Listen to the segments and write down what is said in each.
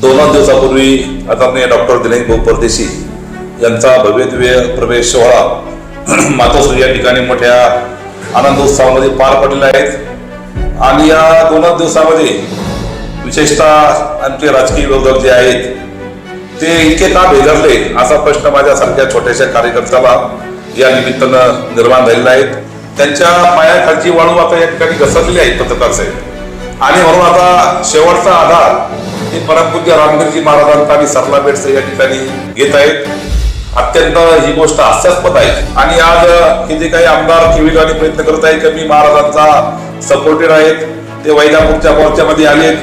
दोन दिवसापूर्वी आदरणीय डॉक्टर दिनेश भाऊ परदेशी यांचा भव्यदिव्य प्रवेश सोहळा मातोश्री या ठिकाणी मोठ्या आनंदोत्सवामध्ये पार पडलेला आहेत आणि या दोनच दिवसामध्ये विशेषतः आमचे राजकीय विरोधक जे आहेत ते इतके का भेदरले असा प्रश्न माझ्यासारख्या छोट्याशा कार्यकर्त्याला या निमित्तानं निर्माण झालेला आहे. त्यांच्या पायाखालची वाळू आता या ठिकाणी घसरलेली आहे पत्रकार साहेब. आणि म्हणून आता शेवटचा आधार हे परमपूज्य रामगिरजी महाराजांचा आणि सरला बेटचे या ठिकाणी घेत आहेत. अत्यंत ही गोष्ट हास्यास्पद आहे. आणि आज हे जे काही आमदार केविलवाणी प्रयत्न करत आहे की मी महाराजांचा सपोर्टेड आहेत. ते वैजापूरच्या मोर्चामध्ये आलेत.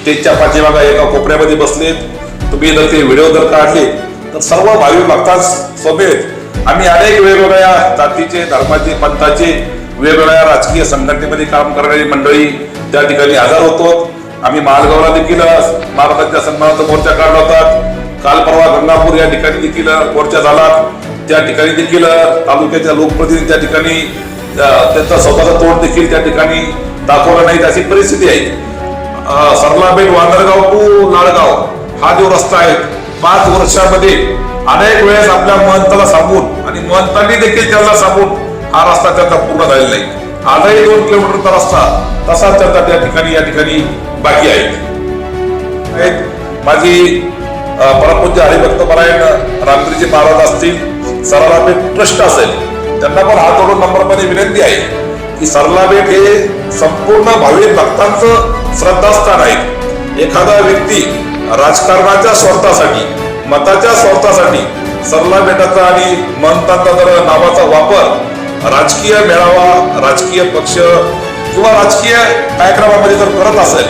स्टेजच्या पाठीमागा एका कोपऱ्यामध्ये बसलेत. तुम्ही जर ते व्हिडिओ जर काढले तर सर्व भावी भक्तांस सभेत आम्ही अनेक वेगवेगळ्या जातीचे धर्माचे पंथाचे वेगवेगळ्या राजकीय संघटनेमध्ये काम करणारी मंडळी त्या ठिकाणी हजर होतो आम्ही मालगावला देखील महाराजांच्या सन्मानाचा मोर्चा काढला होता. काल परवा गंगापूर या ठिकाणी देखील मोर्चा झाला. त्या ठिकाणी देखील तालुक्याच्या लोकप्रतिनिधी त्या ठिकाणी त्यांचा स्वतःचा तोड देखील त्या ठिकाणी दाखवला नाही अशी परिस्थिती आहे. सरलाबेट वांदरगाव टू लाडगाव हा जो रस्ता आहे पाच वर्षामध्ये अनेक वेळेस आपल्या महंताला सांगून आणि महंतांनी देखील त्यांना सांगून हा रस्ता त्यांचा पूर्ण झालेला नाही. आजही दोन किलोमीटरचा रस्ता तसाच त्यांचा त्या ठिकाणी या ठिकाणी बाकी आहे. माझी परमपूज्य हरिभक्त परायण रामगिरीजी महाराज असतील सरलाबेट ट्रस्ट असेल त्यांना पण हात जोडून नम्रपणे विनंती आहे की सरलाबेट हे संपूर्ण भाविक भक्तांचं श्रद्धास्थान आहे. एखादा व्यक्ती राजकारणाच्या स्वार्थासाठी मताच्या स्वार्थासाठी सरला बेटाचा आणि महंतांचा जर नावाचा वापर राजकीय मेळावा राजकीय पक्ष किंवा राजकीय कार्यक्रमामध्ये जर करत असेल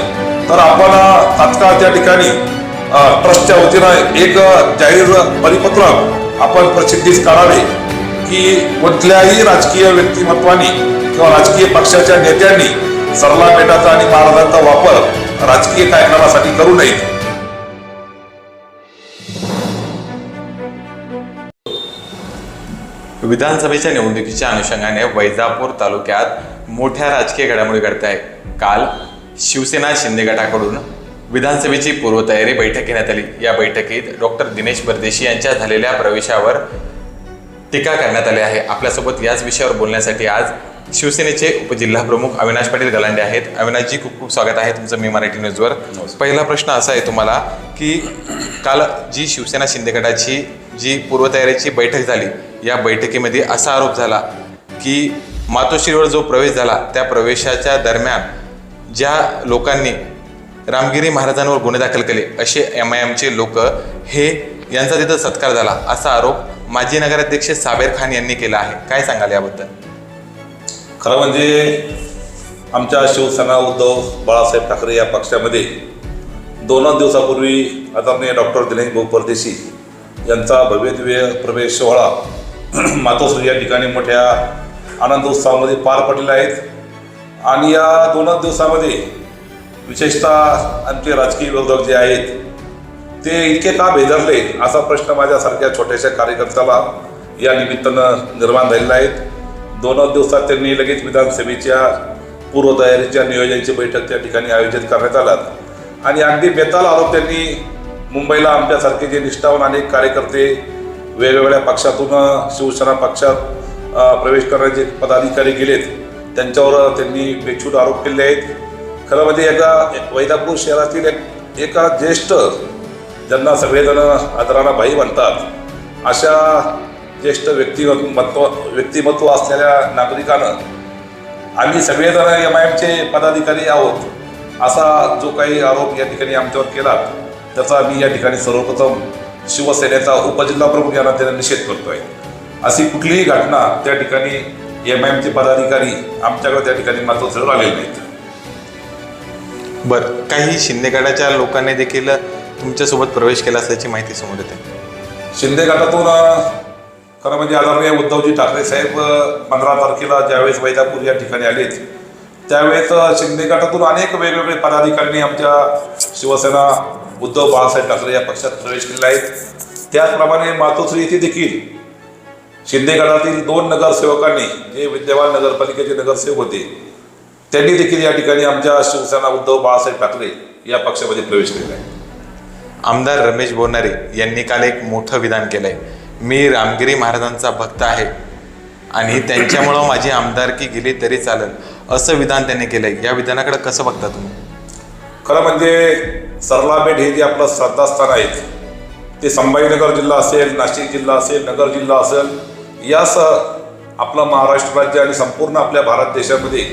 तर आपण तात्काळ त्या ठिकाणी ट्रस्टच्या वतीनं एक जाहीर परिपत्रक आपण प्रसिद्धीस काढावे की कुठल्याही राजकीय व्यक्तिमत्वानी किंवा राजकीय पक्षाच्या नेत्यांनी सरला बेटाचा आणि महाराजांचा वापर राजकीय कार्यक्रमासाठी करू नयेत विधानसभेच्या निवडणुकीच्या अनुषंगाने वैजापूर तालुक्यात मोठ्या राजकीय घडामोडी घडत आहे काल शिवसेना शिंदे गटाकडून विधानसभेची पूर्वतयारी बैठक घेण्यात आली. या बैठकीत डॉक्टर दिनेश परदेशी यांच्या झालेल्या प्रवेशावर टीका करण्यात आली आहे. आपल्यासोबत याच विषयावर बोलण्यासाठी आज शिवसेनेचे उपजिल्हाप्रमुख अविनाश पाटील गलांडे आहेत. अविनाशजी खूप खूप स्वागत आहे तुमचं मी मराठी न्यूजवर. पहिला प्रश्न असा आहे तुम्हाला की काल जी शिवसेना शिंदे गटाची जी पूर्वतयारीची बैठक झाली या बैठकीमध्ये असा आरोप झाला की मातोश्रीवर जो प्रवेश झाला त्या प्रवेशाच्या दरम्यान ज्या लोकांनी रामगिरी महाराजांवर गुन्हे दाखल केले असे एम आय एमचे लोक हे यांचा तिथं सत्कार झाला असा आरोप माजी नगराध्यक्ष साबेर खान यांनी केला आहे. काय सांगाल याबद्दल? खरं म्हणजे आमच्या शिवसेना उद्धव बाळासाहेब ठाकरे या पक्षामध्ये दोनच दिवसापूर्वी आदरणीय डॉक्टर दिनेश भाऊ परदेशी यांचा भव्यदिव्य प्रवेश सोहळा मातोश्री या ठिकाणी मोठ्या आनंदोत्सवामध्ये पार पडलेला आहेत. आणि या दोनच दिवसामध्ये विशेषतः आमचे राजकीय विरोधक जे आहेत ते इतके का भेदरले असा प्रश्न माझ्यासारख्या छोट्याशा कार्यकर्त्याला या निमित्तानं निर्माण झालेला आहेत दोनच दिवसात त्यांनी लगेच विधानसभेच्या पूर्वतयारीच्या नियोजनाची बैठक त्या ठिकाणी आयोजित करण्यात आल्यात आणि अगदी बेताल आरोप त्यांनी मुंबईला आमच्यासारखे जे निष्ठावान अनेक कार्यकर्ते वेगवेगळ्या पक्षातून शिवसेना पक्षात प्रवेश करण्याचे पदाधिकारी गेलेत. त्यांच्यावर त्यांनी बेछूट आरोप केले आहेत. खरं म्हणजे एका वैदापूर शहरातील एक एका ज्येष्ठ ज्यांना सगळेजण आदरानं भाई म्हणतात अशा ज्येष्ठ व्यक्तिमत्व व्यक्तिमत्व असलेल्या नागरिकानं आम्ही सगळेजण एम आय एमचे पदाधिकारी आहोत असा जो काही आरोप या ठिकाणी आमच्यावर केला त्याचा मी या ठिकाणी सर्वप्रथम शिवसेनेचा उपजिल्हा प्रमुख यांना त्याला निषेध करतोय. अशी कुठलीही घटना त्या ठिकाणी एम आय एमचे पदाधिकारी आमच्याकडे त्या ठिकाणी मात्र जरूर आलेले नाहीत. बरं काही शिंदे गटाच्या लोकांनी देखील तुमच्यासोबत प्रवेश केला असल्याची माहिती समोर येते. शिंदे गटातून अ, खरं म्हणजे आदरणीय उद्धवजी ठाकरे साहेब पंधरा तारखेला ज्यावेळेस वैजापूर या ठिकाणी आलेत त्यावेळेस अ, शिंदे गटातून अनेक वेगवेगळे पदाधिकाऱ्यांनी आमच्या शिवसेना उद्धव बाळासाहेब ठाकरे या पक्षात प्रवेश केलेला आहे. त्याचप्रमाणे मातोश्री येथे देखील शिंदे गटातील दोन नगरसेवकांनी जे विद्यमान नगरपालिकेचे नगरसेवक होते त्यांनी देखील या ठिकाणी आमच्या शिवसेना उद्धव बाळासाहेब ठाकरे या पक्षामध्ये प्रवेश केलेला आहे. आमदार रमेश बोनारे यांनी काल एक मोठं विधान केलंय. मी रामगिरी महाराजांचा भक्त आहे आणि त्यांच्यामुळं माझी आमदारकी गेली तरी चालेल असं विधान त्यांनी केलंय. या विधानाकडे कसं बघता तुम्ही? खरं म्हणजे सरलापेठ हे जे आपलं श्रद्धास्थान आहेत ते संभाजीनगर जिल्हा असेल नाशिक जिल्हा असेल नगर जिल्हा असेल यासह आपलं महाराष्ट्र राज्य आणि संपूर्ण आपल्या भारत देशामध्ये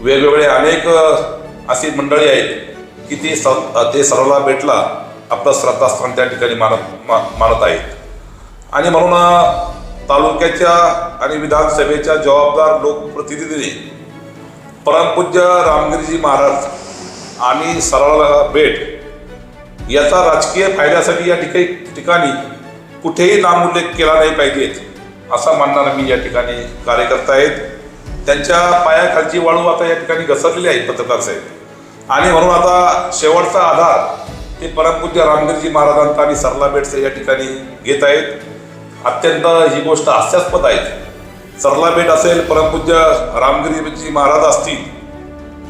वेगवेगळे अनेक अशी मंडळी आहेत की ते स ते सरला भेटला आपलं श्रद्धास्थान त्या ठिकाणी मानत मा, मानत आहेत. आणि म्हणून तालुक्याच्या आणि विधानसभेच्या जबाबदार लोकप्रतिनिधींनी परमपूज्य रामगिरीजी महाराज आणि सरळ बेट याचा राजकीय फायद्यासाठी या ठिकाणी ठिकाणी कुठेही नामोल्लेख केला नाही पाहिजेत असा मानणारा मी या ठिकाणी कार्यकर्ता आहेत. त्यांच्या पायाखालची वाळू आता या ठिकाणी घसरलेली आहे पत्रकार साहेब. आणि म्हणून आता शेवटचा आधार हे परमपूज्य रामगिरीजी महाराजांचा आणि सरला बेट या ठिकाणी घेत आहेत. अत्यंत ही गोष्ट हास्यास्पद आहे. सरला बेट असेल परमपूज्य रामगिरीजी महाराज असतील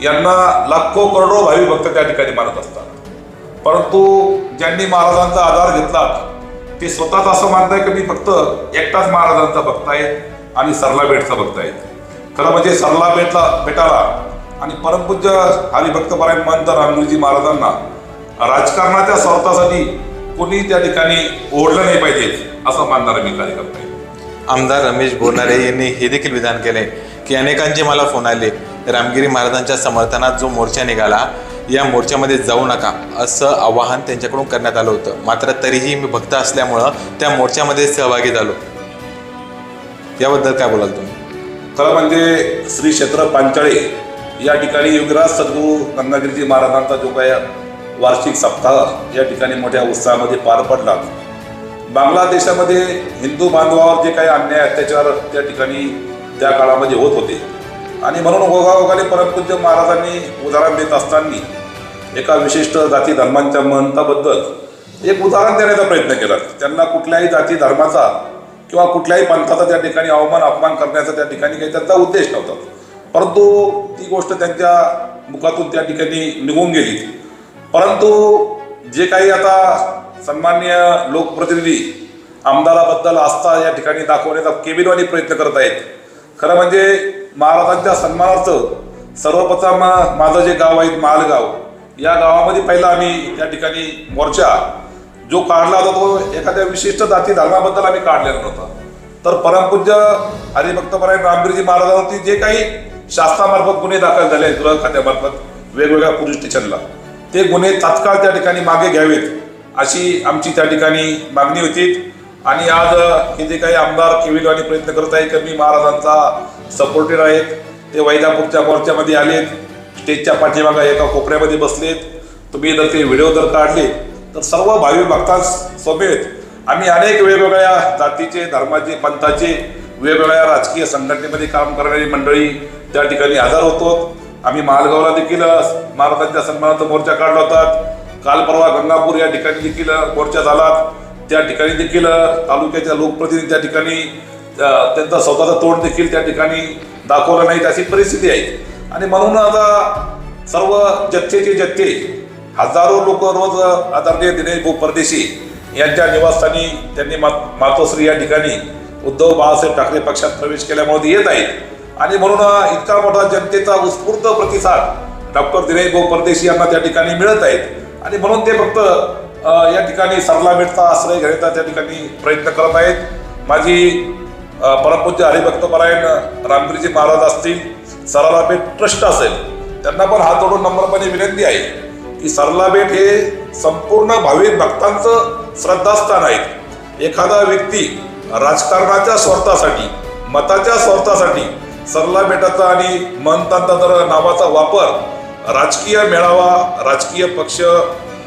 यांना लाखो करोडो भावी भक्त त्या ठिकाणी मानत असतात. परंतु ज्यांनी महाराजांचा आधार घेतला ते स्वतःच असं मानताय की मी फक्त एकटाच महाराजांचा भक्त आहे आणि सरला बेटचा भक्त आहे. खरं म्हणजे सरला बेटला बेटाला आणि परमपूज्य हरिभक्त परायण महंत रामगिरीजी महाराजांना राजकारणाच्या स्वार्थासाठी कोणी त्या ठिकाणी ओढलं नाही पाहिजे असं मानणारा मी कार्यकर्ता आहे. आमदार रमेश बोनारे यांनी हे देखील विधान केले की अनेकांचे मला फोन आले. रामगिरी महाराजांच्या समर्थनात जो मोर्चा निघाला या मोर्चामध्ये जाऊ नका असं आवाहन त्यांच्याकडून करण्यात आलं होतं. मात्र तरीही मी भक्त असल्यामुळं त्या मोर्चामध्ये सहभागी झालो. याबद्दल काय बोलाल तुम्ही? खरं म्हणजे श्री क्षेत्र पांचाळे या ठिकाणी युगराज सद्गुरू गंगागिरीजी महाराजांचा जो काय वार्षिक सप्ताह या ठिकाणी मोठ्या उत्साहामध्ये पार पडला. बांगलादेशामध्ये हिंदू बांधवावर जे काही अन्याय अत्याचार त्या ठिकाणी त्या काळामध्ये होत होते. आणि म्हणून ओघाओघाने परमपूज्य महाराजांनी उदाहरण देत असताना एका विशिष्ट जाती धर्मांच्या महंताबद्दल एक उदाहरण देण्याचा प्रयत्न केला. त्यांना कुठल्याही जाती धर्माचा किंवा कुठल्याही पंथाचा त्या ठिकाणी अवमान अपमान करण्याचा त्या ठिकाणी काही त्यांचा उद्देश नव्हता. परंतु ती गोष्ट त्यांच्या मुखातून त्या ठिकाणी निघून गेली. परंतु जे काही आता सन्मान्य लोकप्रतिनिधी आमदाराबद्दल आस्था या ठिकाणी दाखवण्याचा केबिनवाणी प्रयत्न करत आहेत. खरं म्हणजे महाराजांच्या सन्मानार्थ सर्वप्रथम माझं जे गाव आहे मालगाव या गावामध्ये पहिला आम्ही त्या ठिकाणी मोर्चा जो काढला होता तो एखाद्या विशिष्ट जाती धर्माबद्दल आम्ही काढलेला नव्हता. तर परमपूज्य हरिभक्तपरायण रामगिरीजी महाराजांवरती जे काही शासनामार्फत गुन्हे दाखल झाले आहेत गृह खात्यामार्फत वेगवेगळ्या पोलीस स्टेशनला ते गुन्हे तात्काळ त्या ठिकाणी मागे घ्यावेत अशी आमची त्या ठिकाणी मागणी होती. आणि आज हे जे काही आमदार केविलवाणी प्रयत्न करत आहे की मी महाराजांचा सपोर्टेड आहेत. ते वैदापूरच्या मोर्चामध्ये आलेत. स्टेजच्या पाठीमागा एका कोपऱ्यामध्ये बसलेत. तुम्ही जर ते व्हिडिओ जर काढले तर सर्व भावी भक्तांसमेत आम्ही अनेक वेगवेगळ्या जातीचे धर्माचे पंथाचे वेगवेगळ्या राजकीय संघटनेमध्ये काम करणारी मंडळी त्या ठिकाणी हजर होतो. आम्ही मालगावला देखील महाराजांच्या सन्मानाचा मोर्चा काढला होता. काल परवा गंगापूर या ठिकाणी देखील मोर्चा झाला. त्या ठिकाणी देखील तालुक्याच्या लोकप्रतिनिधी त्या ठिकाणी त्यांचा स्वतःचं तोंड देखील त्या ठिकाणी दाखवलं नाहीत अशी परिस्थिती आहे. आणि म्हणून आता सर्व जथ्थेचे जथ्थे हजारो लोक रोज आदरणीय दिनेश भाऊ परदेशी यांच्या निवासस्थानी त्यांनी मा मातोश्री या ठिकाणी उद्धव बाळासाहेब ठाकरे पक्षात प्रवेश केल्यामुळे ते येत आहेत. आणि म्हणून इतका मोठा जनतेचा उत्स्फूर्त प्रतिसाद डॉक्टर दिनेश भाऊ परदेशी यांना त्या ठिकाणी मिळत आहेत. आणि म्हणून ते फक्त या ठिकाणी सरला मिळता आश्रय घेण्याचा त्या ठिकाणी प्रयत्न करत आहेत. माझी परमपूज्य हरिभक्तपरायण रामगिरीजी महाराज असतील सरलाबेट ट्रस्ट असेल त्यांना पण हात जोडून नम्रपणे विनंती आहे की सरला बेट हे संपूर्ण भाविक भक्तांचं श्रद्धास्थान आहे. एखादा व्यक्ती राजकारणाच्या स्वार्थासाठी मताच्या स्वार्थासाठी सरला बेटाचा आणि महंतांचा जर नावाचा वापर राजकीय मेळावा राजकीय पक्ष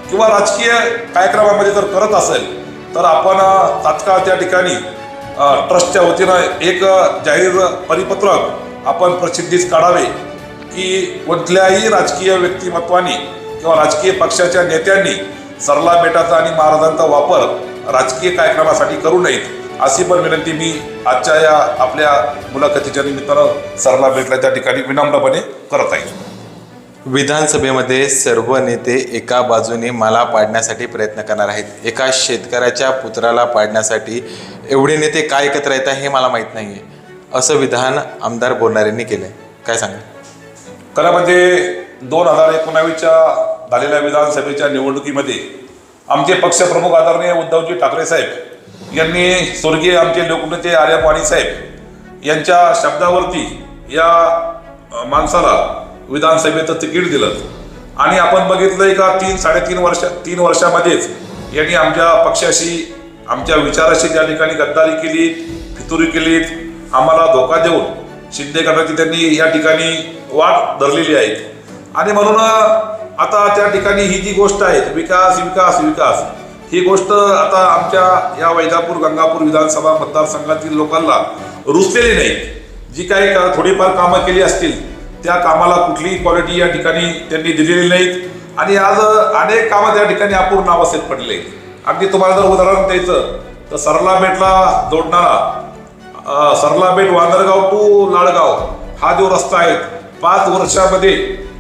किंवा राजकीय कार्यक्रमामध्ये जर करत असेल तर आपण तात्काळ त्या ठिकाणी ट्रस्टच्या वतीनं एक जाहीर परिपत्रक आपण प्रसिद्धीस काढावे की कुठल्याही राजकीय व्यक्तिमत्वाने किंवा राजकीय पक्षाच्या नेत्यांनी सरला बेटाचा आणि महाराजांचा वापर राजकीय कार्यक्रमासाठी करू नयेत अशी पण विनंती मी आजच्या या आपल्या मुलाखतीच्या निमित्तानं सरला बेटला त्या ठिकाणी विनम्रपणे करत आहे. विधानसभेमध्ये सर्व नेते एका बाजूने मला पाडण्यासाठी प्रयत्न करणार आहेत. एका शेतकऱ्याच्या पुत्राला पाडण्यासाठी एवढे नेते काय एकत्र येत आहे हे मला माहीत नाही आहे असं विधान आमदार बोलणाऱ्यांनी केलं आहे काय सांगा खरं म्हणजे दोन हजार एकोणावीसच्या झालेल्या विधानसभेच्या निवडणुकीमध्ये आमचे पक्षप्रमुख आदरणीय उद्धवजी ठाकरे साहेब यांनी स्वर्गीय आमचे लोकनेते आर्यपाणी साहेब यांच्या शब्दावरती या माणसाला विधानसभेचं तिकीट दिलं. आणि आपण बघितलंय का तीन साडेतीन वर्ष तीन वर्षामध्येच यांनी आमच्या पक्षाशी आमच्या विचाराशी त्या ठिकाणी गद्दारी केली फितुरी केलीत आम्हाला धोका देऊन शिंदे गटाची त्यांनी या ठिकाणी वाट धरलेली आहे. आणि म्हणून आता त्या ठिकाणी ही जी गोष्ट आहे विकास विकास विकास ही गोष्ट आता आमच्या या वैजापूर गंगापूर विधानसभा मतदारसंघातील लोकांना रुचलेली नाही. जी काही का- थोडीफार कामं केली असतील त्या कामाला कुठलीही क्वालिटी या ठिकाणी त्यांनी दिलेली नाहीत. आणि आज अनेक कामं त्या ठिकाणी अपूर्ण अवस्थेत पडले अगदी तुम्हाला जर उदाहरण द्यायचं तर सरला बेटला जोडणारा सरला बेट वांदरगाव टू लाळगाव हा जो रस्ता आहे पाच वर्षामध्ये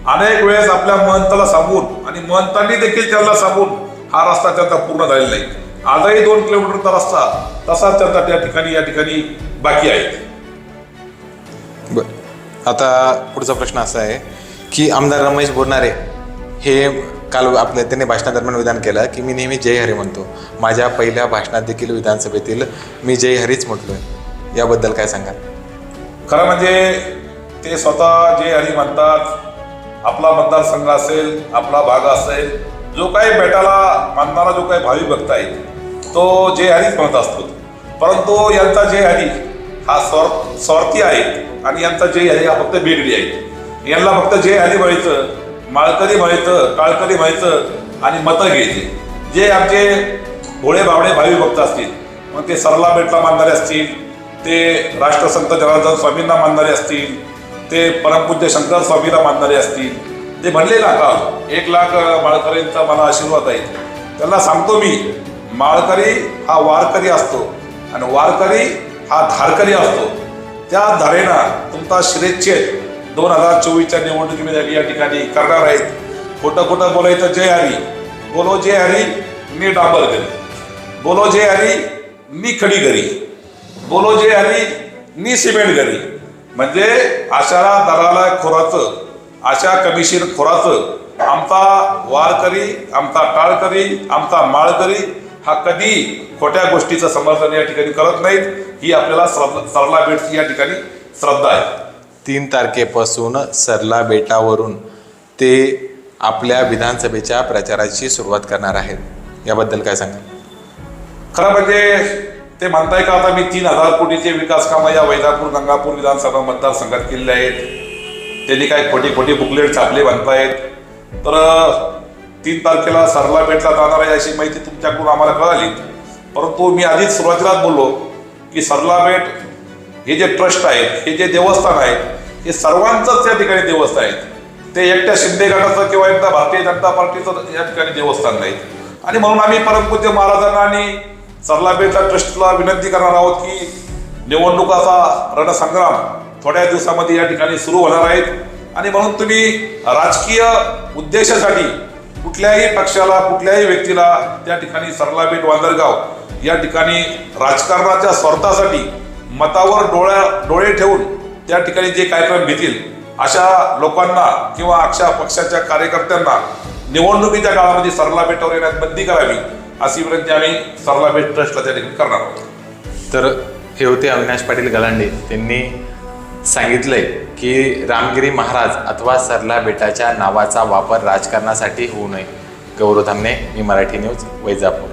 अनेक वेळेस आपल्या महंताला सांगून आणि महंतांनी देखील त्यांना सांगून हा रस्ता त्यांचा पूर्ण झालेला नाही आजही दोन किलोमीटरचा रस्ता तसाच त्यांचा त्या ठिकाणी या ठिकाणी बाकी आहे. बरं. आता पुढचा प्रश्न असा आहे की आमदार रमेश बोरणारे हे काल आपल्या त्यांनी भाषणादरम्यान विधान केलं की मी नेहमी जय हरी म्हणतो. माझ्या पहिल्या भाषणात देखील विधानसभेतील मी जय हरीच म्हटलो आहे याबद्दल काय सांगाल? खरं म्हणजे ते स्वतः जे हरी म्हणतात. आपला मतदारसंघ असेल आपला भाग असेल जो काही बेटाला मानणारा जो काही भावी भक्त आहे तो जय हरीच म्हणत असतो. परंतु यांचा जे हरी हा स्वार्थ स्वार्थी आहे आणि यांचा जे आहे हा फक्त बेगडी आहे. यांना फक्त जे हरी व्हायचं माळकरी म्हणायचं काळकरी म्हणायचं आणि मतं घ्यायची. जे आमचे भोळे बावळे भावी भक्त असतील मग ते सरला बेटला मानणारे असतील ते राष्ट्रसंत जनार्दन स्वामींना मानणारे असतील ते परमपूज्य शंकर स्वामीला मानणारे असतील ते म्हणले ना का एक लाख माळकरींचा मला आशीर्वाद आहे. त्यांना सांगतो मी माळकरी हा वारकरी असतो. आणि वारकरी हा धारकरी असतो. त्या धारेनं तुमचा श्रेच्छेद दोन हजार चोवीसच्या निवडणुकीमध्ये या ठिकाणी करणार आहेत. खोटं खोटं बोलायचं जय हरी. बोलो जय हरी मी डांबर करी बोलो जय हरी मी खडी करी बोलो जे हरी मी सिमेंट घरी. म्हणजे आशाला दराला खोराचं आशा कमिशन खोराचं आमचा वारकरी आमचा टाळकरी आमचा माळकरी हा कधी खोट्या गोष्टीचं समर्थन या ठिकाणी करत नाहीत. ही आपल्याला सरला भेटची या ठिकाणी श्रद्धा आहे. तीन तारखेपासून सरला बेटावरून ते आपल्या विधानसभेच्या प्रचाराची सुरुवात करणार आहेत. याबद्दल काय सांगाल? खरं म्हणजे ते म्हणताय का आता मी तीन हजार कोटीचे विकास कामं या वैजापूर गंगापूर विधानसभा मतदारसंघात केलेले आहेत. त्यांनी काय खोटी खोटी बुकलेट छापले म्हणतायत तर तीन तारखेला सरला बेटला जाणार आहे अशी माहिती तुमच्याकडून आम्हाला कळाली. परंतु मी आधीच सुरुवातीलाच बोललो की सरला बेट हे जे ट्रस्ट आहेत हे जे देवस्थान आहेत हे सर्वांचंच या ठिकाणी देवस्थान आहेत ते एकट्या शिंदे गटाचं किंवा एकदा भारतीय जनता पार्टीचं या ठिकाणी देवस्थान नाही. आणि म्हणून आम्ही परमपूज्य महाराजांना आणि सरला बेटला ट्रस्टला विनंती करणार आहोत की निवडणुकाचा रणसंग्राम थोड्या दिवसामध्ये या ठिकाणी सुरू होणार आहेत आणि म्हणून तुम्ही राजकीय उद्देशासाठी कुठल्याही पक्षाला कुठल्याही व्यक्तीला त्या ठिकाणी सरला वांदरगाव या ठिकाणी राजकारणाच्या स्वार्थासाठी मतावर डोळ्या डोळे ठेवून त्या ठिकाणी जे कार्यक्रम घेतील अशा लोकांना किंवा अशा पक्षाच्या कार्यकर्त्यांना निवडणुकीच्या काळामध्ये सरला बेटावर येण्यात बंदी करावी अशी विनंती आम्ही सरला बेट ट्रस्टला त्या ठिकाणी करणार आहोत. तर हे होते अविनाश पाटील गलांडे. त्यांनी सांगितलंय की रामगिरी महाराज अथवा सरला बेटाच्या नावाचा वापर राजकारणासाठी होऊ नये. गौरव धामणे मी मराठी न्यूज वैजापूर.